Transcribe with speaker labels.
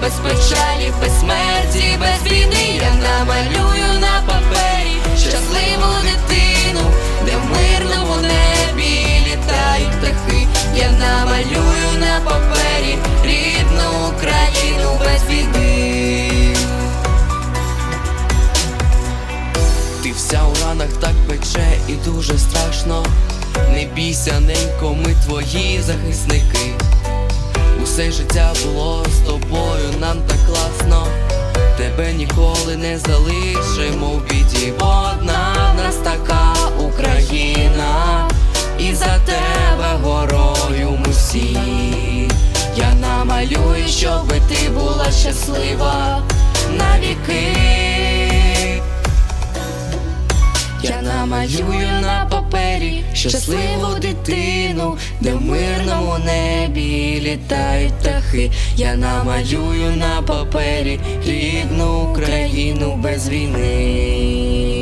Speaker 1: без печалі, без смерті, без війни. Я намалюю на папері щасливу дитину, де в мирному небі літають птахи. Я намалюю на папері рідну Україну без війни.
Speaker 2: Ти вся у ранах так пече і дуже страшно. Не бійся, ненько, ми твої захисники. Усе життя було з тобою, нам так класно. Тебе ніколи не залишимо в біді. Одна в нас така Україна, і за тебе горою ми всі.
Speaker 1: Я намалюю, щоби ти була щаслива навіки. Я намалюю на щасливу дитину, де в мирному небі літають птахи. Я намалюю на папері рідну Україну без війни.